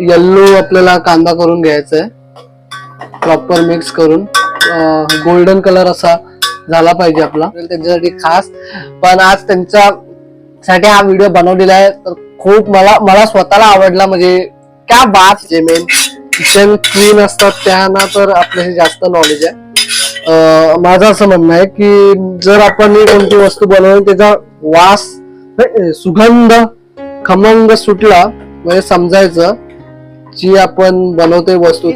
Yellow आपल्याला कांदा करून घ्यायचा आहे. प्रॉपर मिक्स करून. गोल्डन कलर असा झाला पाहिजे आपला. त्यांच्यासाठी खास. पण आज त्यांच्या साठी हा व्हिडिओ बनवलेला आहे. तर खूप मला मला स्वतःला आवडला. म्हणजे क्या बात जे मेन किचन क्लीन असतात त्यांना तर आपल्याशी जास्त नॉलेज आहे. माझं असं म्हणणं आहे की जर आपण कोणती वस्तू बनवली त्याचा वास सुगंध खमंग सुटला म्हणजे समजायचं जी आपण बनवतोय वस्तू.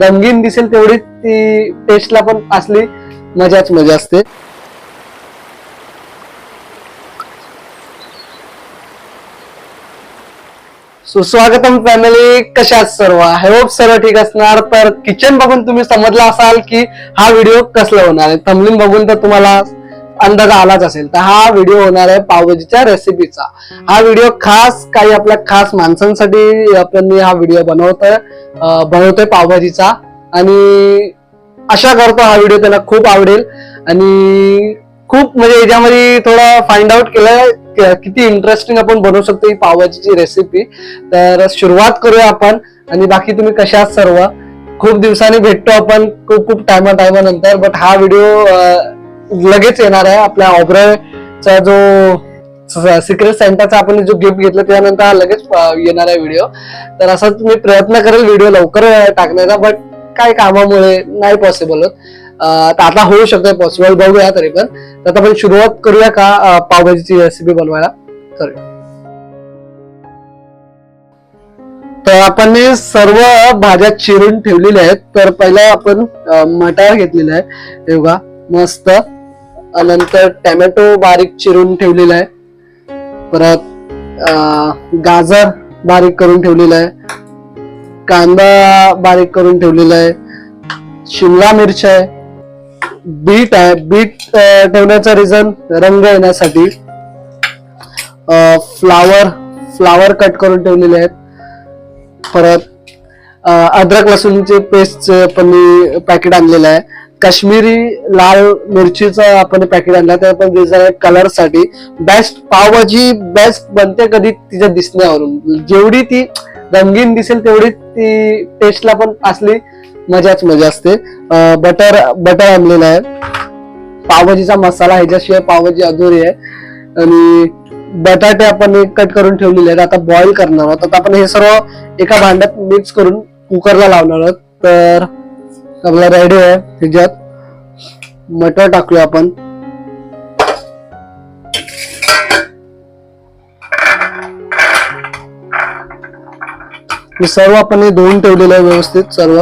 रंगीन दिसेल तेवढी ती टेस्टला पण असली मजाच मजा असते. सुस्वागतम फॅमिली कशा सर्व? आय होप सर्व ठीक असणार. तर किचन बघून तुम्ही समजला असाल की हा व्हिडिओ कसला होणार आहे. थमलिन बघून तर तुम्हाला अंदाज आलाच असेल. तर हा व्हिडिओ होणार आहे पावभाजीच्या रेसिपीचा हा व्हिडिओ खास काही आपल्या खास माणसांसाठी आपण हा व्हिडिओ बनवतोय बनवतोय पावभाजीचा. आणि आशा करतो हा व्हिडिओ त्यांना खूप आवडेल. आणि खूप म्हणजे याच्यामध्ये थोडं फाइंड आउट केलं किती इंटरेस्टिंग आपण बनवू शकतो ही पावभाजीची रेसिपी तर सुरुवात करूया आपण. आणि बाकी तुम्ही कशा सर्व? खूप दिवसांनी भेटतो आपण. खूप खूप टायमा टायमानंतर बट हा व्हिडिओ लगेच येणार आहे आपल्या ऑब्रचा जो सिक्रेट सेंटरचा आपण जो गिफ्ट घेतला त्यानंतर लगेच येणार आहे व्हिडिओ तर असंच मी प्रयत्न करेल व्हिडिओ लवकर टाकण्याचा बट काय कामामुळे नाही पॉसिबल होत. तर आता होऊ शकतोय पॉसिबल बघूया तरी पण. तर आता आपण सुरुवात करूया का पावभाजीची रेसिपी बनवायला? करूया तर आपण सर्व भाज्या चिरून ठेवलेल्या आहेत. तर पहिला आपण मटार घेतलेला आहे. बघा मस्त. नंतर टॅमॅटो बारीक चिरून ठेवलेला आहे. परत गाजर बारीक करून ठेवलेला आहे. कांदा बारीक करून ठेवलेला आहे. शिमला मिरची आहे. बीट आहे. बीट ठेवण्याचा रिझन रंग येण्यासाठी फ्लावर फ्लावर कट करून ठेवलेले आहेत. परत अद्रक लसूणचे पेस्टचे मी पॅकेट आणलेलं आहे. काश्मीरी लाल मिरचीचं आपण पॅकेट आणलं त्या पण कलरसाठी बेस्ट पावभाजी बेस्ट बनते कधी तिच्या दिसण्यावरून. जेवढी ती रंगीन दिसेल तेवढी ती टेस्टला पण असली मजाच मजा असते. बटर बटर आणलेलं आहे. पावभाजीचा मसाला ह्याच्याशिवाय पावभाजी अधुरी आहे. आणि बटाटे आपण कट करून ठेवलेले आहेत. आता बॉईल करणार आहोत. आता आपण हे सर्व एका भांड्यात मिक्स करून कुकरला लावणार आहोत. तर आपला रेडी आहे ह्याच्यात मटर टाकूया आपण. सर्व आपण हे धुवून ठेवलेलं आहे व्यवस्थित सर्व.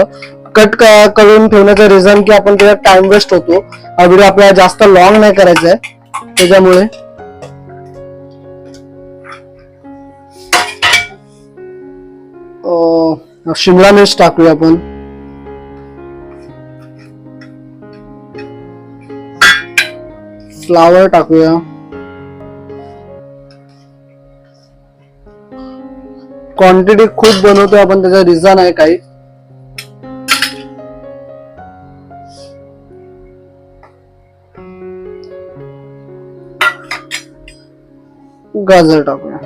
कट करून ठेवण्याचं रिझन की आपण त्याच्यात टाइम वेस्ट होतो. हा व्हिडिओ आपल्याला जास्त लॉंग नाही करायचा आहे. त्याच्यामुळे. शिमला मिर्च टाकूया आपण. फ्लावर टाकूया. क्वांटिटी खूप बनवतोय आपण त्याचा रिझन आहे काही. गाजर टाकूया.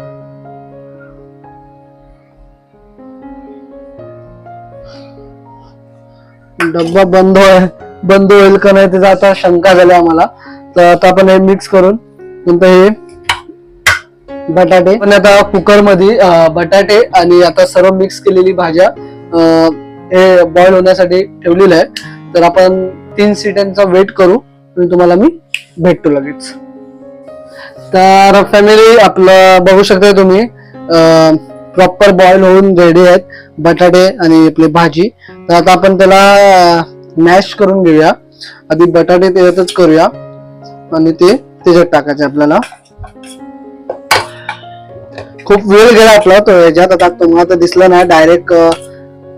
डब्बा बंद होय बंद होईल का नाही त्याचा आता शंका झाली आम्हाला. तर आता आपण हे मिक्स करून नंतर हे बटाटे. पण आता कुकरमध्ये बटाटे आणि आता सर्व मिक्स केलेली भाज्या हे बॉईल होण्यासाठी ठेवलेलं आहे. तर आपण तीन सिटांचा वेट करू आणि तुम्हाला मी भेटतो लगेच. तर फॅमिली आपलं बघू शकता तुम्ही प्रॉपर बॉईल होऊन रेडी आहेत बटाटे आणि आपली भाजी. तर आता आपण त्याला मॅश करून घेऊया. आधी बटाटे त्याच्यातच करूया. आणि ते त्याच्यात टाकायचे आपल्याला. खूप वेळ गेला आपला तो याच्यात. आता तुम्हाला तर दिसलं नाही. डायरेक्ट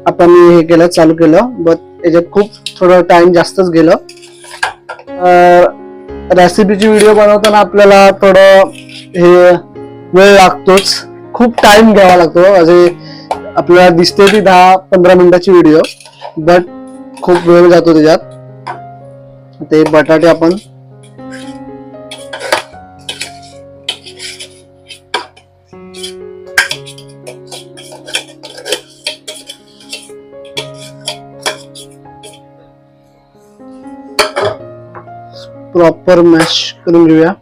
आपण हे केलं चालू केलं. बट याच्यात खूप थोडं टाइम जास्तच गेलं. रेसिपीची व्हिडिओ बनवताना आपल्याला थोडं हे वेळ लागतोच. खूप टाइम घ्यावा लागतो. असे आपल्याला दिसते ती दहा पंधरा मिनिटाची व्हिडिओ बट खूप वेळ जातो त्याच्यात. ते बटाटे आपण मॅश करून घेऊया.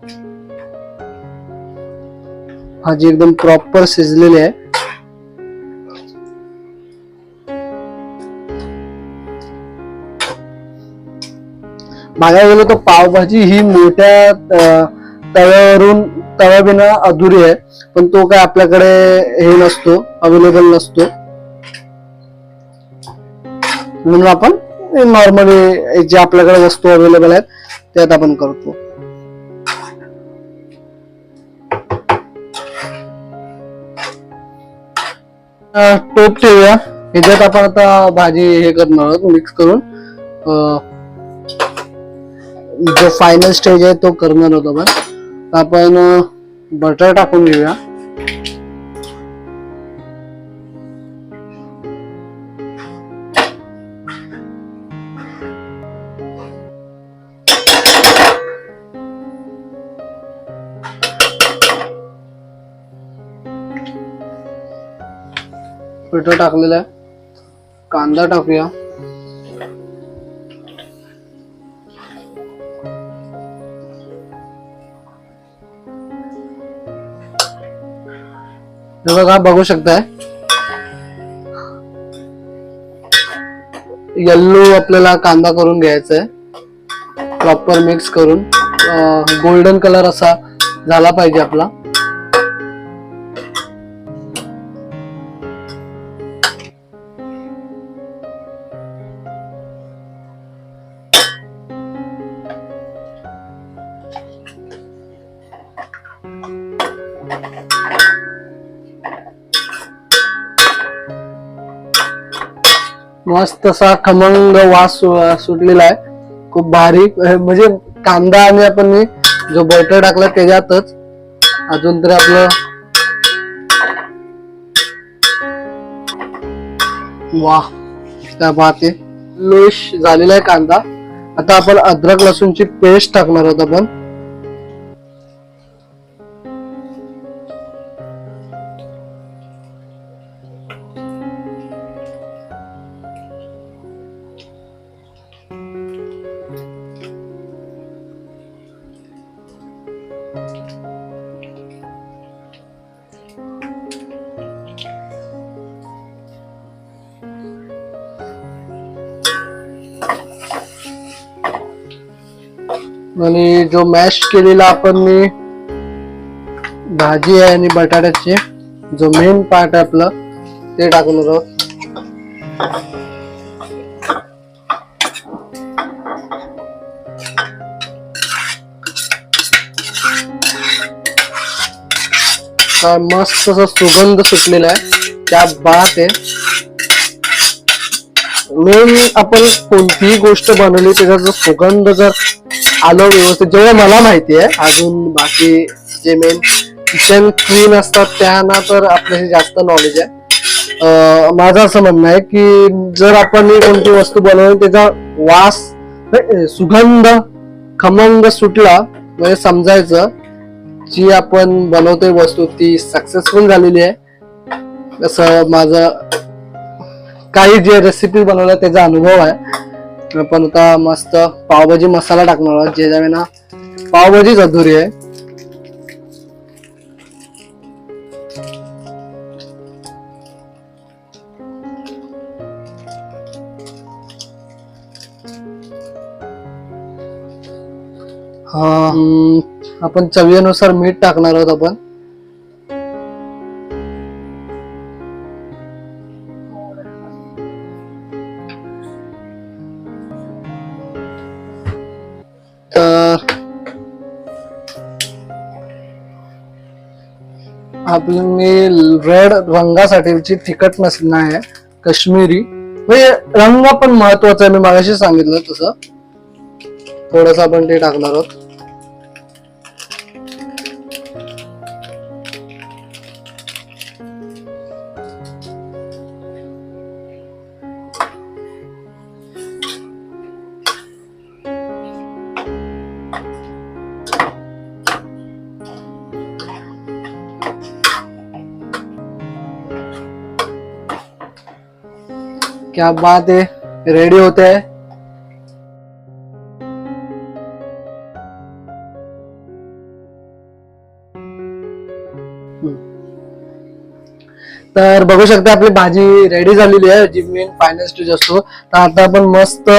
भाजी एकदम प्रॉपर शिजलेली आहे. बघायला गेलो तर पावभाजी ही मोठ्या अं, तव्यावरून तव्याबिना अधुरी आहे. पण तो काय आपल्याकडे हे नसतो अवेलेबल नसतो. म्हणून आपण नॉर्मली जे आपल्याकडे वस्तू अवेलेबल आहेत त्यात आपण करतो. टोप ठेवूया. ह्याच्यात आपण आता भाजी हे करणार आहोत मिक्स करून. जो फायनल स्टेज आहे तो करणार होतो आपण. आपण बटर टाकून घेऊया. टोमॅटो टाकलेला आहे. कांदा टाकूया. हे बघा बघू शकताय. येल्लो आपल्याला कांदा करून घ्यायचा आहे प्रॉपर मिक्स करून गोल्डन कलर असा झाला पाहिजे आपला. मस्त असा खमंग वास सुटलेला आहे. खूप भारी म्हणजे कांदा आणि आपण जो बटर टाकला त्याच्यातच. अजून तरी आपलं वाह त्या पाहते लोश झालेला आहे कांदा. आता आपण अद्रक लसूणची पेस्ट टाकणार आहोत आपण. आणि जो मॅश केलेला आपण मी भाजी आहे आणि बटाट्याचे जो मेन पार्ट आहे आपलं ते टाकून आहोत काय मस्त असा सुगंध सुटलेला आहे. त्या बात आहे. मेन आपण कोणतीही गोष्ट बनवली त्याचा जो सुगंध जर आलो व्यवस्थित जेवढं मला माहिती आहे अजून बाकी जे मेन किचन क्लीन असतात त्यांना तर आपल्याशी जास्त नॉलेज आहे. माझं असं म्हणणं आहे की जर आपण कोणती वस्तू बनवली त्याचा वास सुगंध खमंग सुटला म्हणजे समजायचं जी आपण बनवतोय वस्तू ती सक्सेसफुल झालेली आहे. असं माझं काही जे रेसिपी बनवल्या त्याचा अनुभव आहे. आपण आता मस्त पावभाजी मसाला टाकणार आहोत. ज्याच्या ना पावभाजीच अधुरी आहे. हा. आपण चवीनुसार मीठ टाकणार आहोत आपण. आपली मी रेड रंगासाठीची तिखट नसणं आहे काश्मीरी. म्हणजे रंग पण महत्त्वाचा आहे मी मागाशी सांगितलं तसं. थोडस आपण ते टाकणार आहोत. क्या बात है? रेडी होते हैं? तर बघू शकता आपली भाजी रेडी झालेली आहे. जी मेन फायनल स्टेज असतो. तर आता आपण मस्त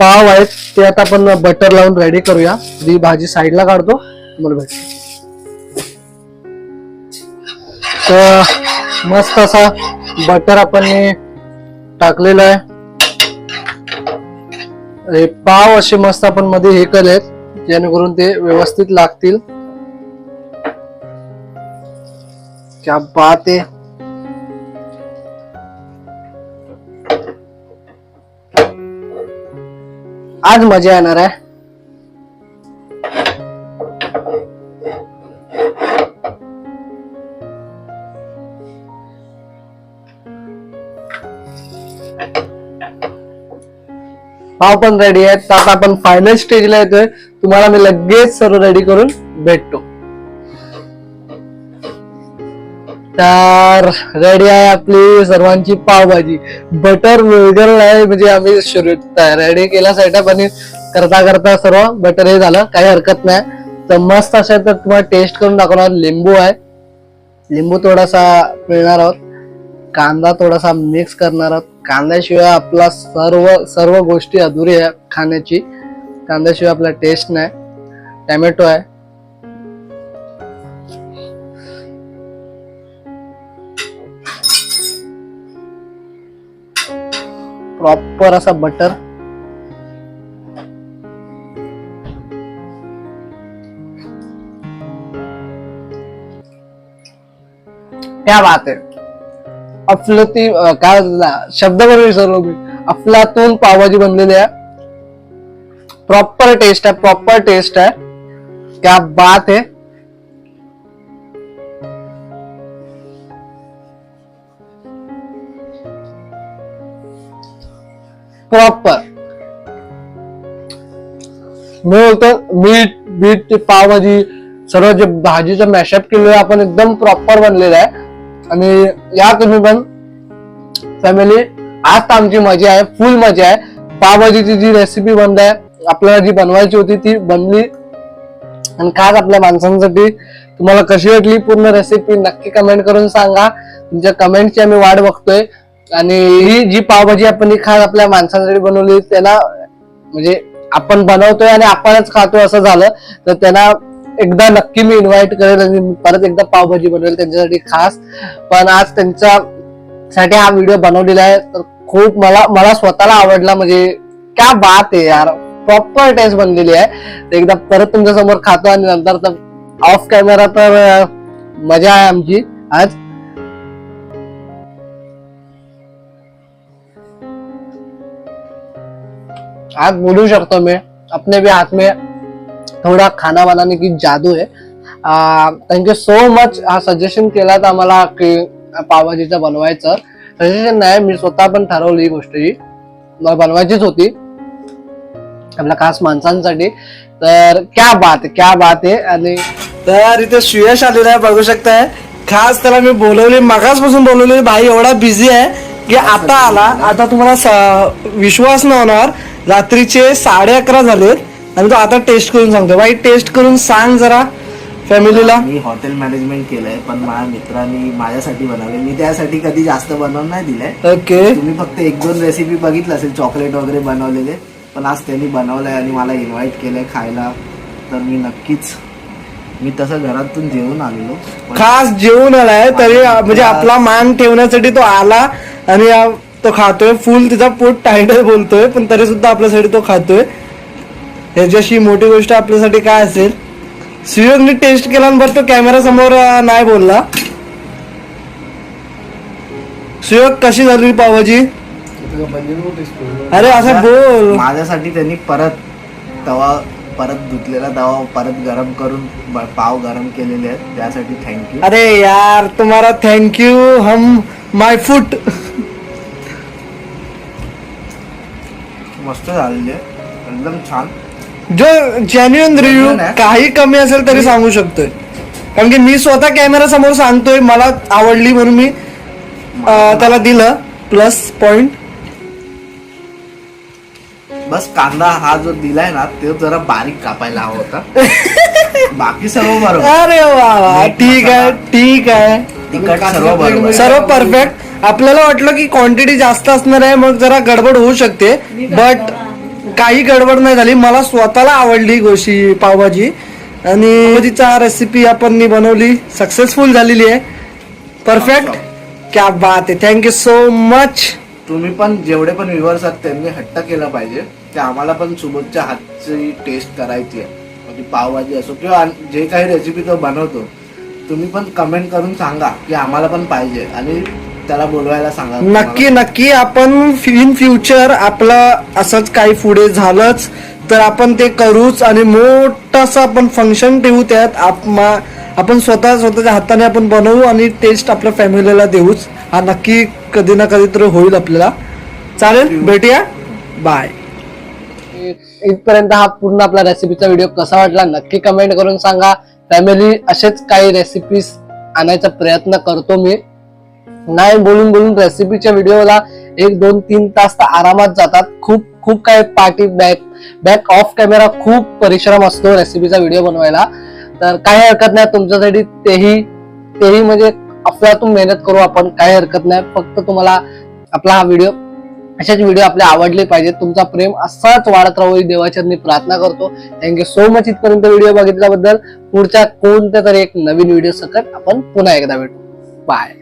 पाव आहेत. ते आता आपण बटर लावून रेडी करूया. ही भाजी साईडला काढतो. तुम्हाला भेट तर मस्त असा बटर आपण हे आहे. हे पाव असे मस्त आपण मध्ये हे केलेत जेणेकरून ते व्यवस्थित लागतील. क्या बात आहे. आज मजा येणार आहे. पाव पण रेडी आहेत. तर आता आपण फायनल स्टेजला येतोय. तुम्हाला मी लगेच सर्व रेडी करून भेटतो. तर रेडी आहे आपली सर्वांची पावभाजी. बटर वगैरे आहे म्हणजे आम्ही रेडी केला सेटअप आणि करता करता सर्व बटर हे झालं. काही हरकत नाही. तर मस्त असेल तर तुम्हाला टेस्ट करून दाखवणार. लिंबू आहे. लिंबू थोडासा पिळणार आहोत. कांदा थोडासा मिक्स करणार आहोत. कांद्याशिवाय आपला सर्व सर्व गोष्टी अधुरी आहे खाण्याची. कांद्याशिवाय आपला टेस्ट नाही. टॅमॅटो आहे. प्रॉपर असा बटर क्या बात आहे अफलती काय? शब्द बरोबर विसरलो मी. अफलातून पावभाजी बनलेली आहे. प्रॉपर टेस्ट आहे प्रॉपर टेस्ट आहे. क्या बात है. प्रॉपर मी बोलतो, मीठ, बीट, पावभाजी, सर्व जे भाजीचं मॅशअप आहे, आपण एकदम प्रॉपर बनलेलं आहे. आणि या तुम्ही पण फॅमिली आज तर आमची मजा आहे फुल मजा आहे. पावभाजीची जी रेसिपी बनली आहे आपल्याला जी बनवायची होती ती बनली. आणि खास आपल्या माणसांसाठी तुम्हाला कशी वाटली पूर्ण रेसिपी नक्की कमेंट करून सांगा. तुमच्या कमेंटची आम्ही वाट बघतोय. आणि ही जी पावभाजी आपण ही खास आपल्या माणसांसाठी बनवली त्यांना म्हणजे आपण बनवतोय आणि आपणच खातोय असं झालं. तर त्यांना एकदा नक्की मी इन्व्हाइट करेल आणि परत एकदा पावभाजी बनवेल त्यांच्यासाठी खास. पण आज त्यांच्या साठी हा व्हिडिओ बनवलेला आहे. तर खूप मला मला स्वतःला आवडला. म्हणजे क्या बात आहे यार. प्रॉपर टेस्ट बनलेली आहे. एकदा परत तुमच्यासमोर खातो आणि नंतर तर ऑफ कॅमेरा तर मजा आहे आमची आज. आज बोलू शकतो मी. अपने भी हाथ में थोड़ा खाना बनाने की जादू आहे. थँक्यू सो मच हा सजेशन केला तर आम्हाला की पावभाजीचं बनवायचं. सजेशन नाही मी स्वतः पण ठरवली ही गोष्ट ही. मला बनवायचीच होती. आपल्या खास माणसांसाठी. तर क्या बात क्या बात आहे. आणि तर इथे सुयश आलेला आहे बघू शकताय. खास त्याला मी बोलवली मगासपासून बोलवली भाई एवढा बिझी आहे की आता आला. आता तुम्हाला विश्वास न होणार. रात्रीचे साडे अकरा झालेत. आणि तो आता टेस्ट करून सांगतो भाई टेस्ट करून सांग जरा फॅमिलीला. मी हॉटेल मॅनेजमेंट केलंय पण माझ्या मित्रांनी माझ्यासाठी बनवले. मी त्यासाठी कधी जास्त बनवून नाही दिलंय. ओके. तुम्ही फक्त एक दोन रेसिपी बघितलं असेल चॉकलेट वगैरे बनवलेले. पण आज त्यांनी बनवलंय आणि मला इन्व्हाइट केलंय खायला तर मी नक्कीच मी तसं घरातून जेवून आलेलो. खास जेवून आलाय तरी म्हणजे आपला मान ठेवण्यासाठी तो आला आणि तो खातोय. फुल तिचा पोट टाईट बोलतोय पण तरी सुद्धा आपल्यासाठी तो खातोय. ह्याच्याशी मोठी गोष्ट आपल्यासाठी काय असेल? सुयोगने टेस्ट केल्यानंतर तो कॅमेरा समोर नाही बोलला. सुयोग कशी झाली पावभाजी अरे असं बोल. माझ्यासाठी त्यांनी परत तवा परत धुतलेला तवा परत गरम करून पाव गरम केलेले आहेत. त्यासाठी थँक्यू अरे यार तुम्हारा थैंक यू हम माय फूट मस्त झालेले एकदम छान. जो जेन्युन रिव्ह्यू. काही कमी असेल तरी सांगू शकतोय. कारण की मी स्वतः कॅमेरा समोर सांगतोय मला आवडली म्हणून मी अं, त्याला दिलं. प्लस पॉइंट बस कांदा हा जो दिलाय ना तो जरा बारीक कापायला हवा होता. बाकी सर्व बरोबर. अरे वा वा ठीक आहे ठीक आहे. तिखट सर्व बरोबर. सर्व परफेक्ट आपल्याला वाटलं की क्वांटिटी जास्त असणार आहे मग जरा गडबड होऊ शकते. बट काही गडबड नाही झाली. मला स्वतःला आवडली गोशी पावभाजी. आणि पावभाजीचा रेसिपी आपण बनवली. सक्सेसफुल झालेली आहे. परफेक्ट क्या बात आहे. थँक्यू सो मच तुम्ही पण जेवढे पण व्ह्युअर्स आहेत त्यांनी हट्ट केला पाहिजे की आम्हाला पण सुबोधच्या हातची टेस्ट करायची आहे. म्हणजे पावभाजी असो किंवा जे काही रेसिपी तो बनवतो तुम्ही पण कमेंट करून सांगा की आम्हाला पण पाहिजे. आणि त्याला बोलवायला सांगा. नक्की नक्की. आपण इन फ्युचर आपलं असंच काही पुढे झालंच तर आपण ते करूच आणि मोठस आपण फंक्शन ठेवू त्यात. आप- मा- आपण स्वतः स्वतःच्या हाताने आपण बनवू आणि टेस्ट आपल्या फॅमिलीला देऊच. हा नक्की कधी ना कधी तर होईल आपल्याला. चालेल? भेटूया? बाय इथपर्यंत हा पूर्ण आपला रेसिपीचा व्हिडिओ कसा वाटला नक्की कमेंट करून सांगा. फॅमिली असेच काही रेसिपीज आणायचा प्रयत्न करतो मी. नाही बोलून बोलून रेसिपीच्या व्हिडिओला एक दोन तीन तास तर आरामात जातात. खूप खूप काही party back back of camera खूप परिश्रम असतो रेसिपीचा व्हिडिओ बनवायला. तर काही हरकत नाही तुमच्यासाठी तेही तेही म्हणजे अफलातून मेहनत करू आपण. काही हरकत नाही फक्त तुम्हाला आपला हा व्हिडिओ अशाच व्हिडिओ आपले आवडले पाहिजेत तुमचा प्रेम असाच वाढत राहू ही देवाचरणी प्रार्थना करतो. थँक्यू सो मच इथपर्यंत व्हिडिओ बघितल्याबद्दल. पुढच्या कोणत्या तरी एक नवीन व्हिडिओ सकट आपण पुन्हा एकदा भेटू. बाय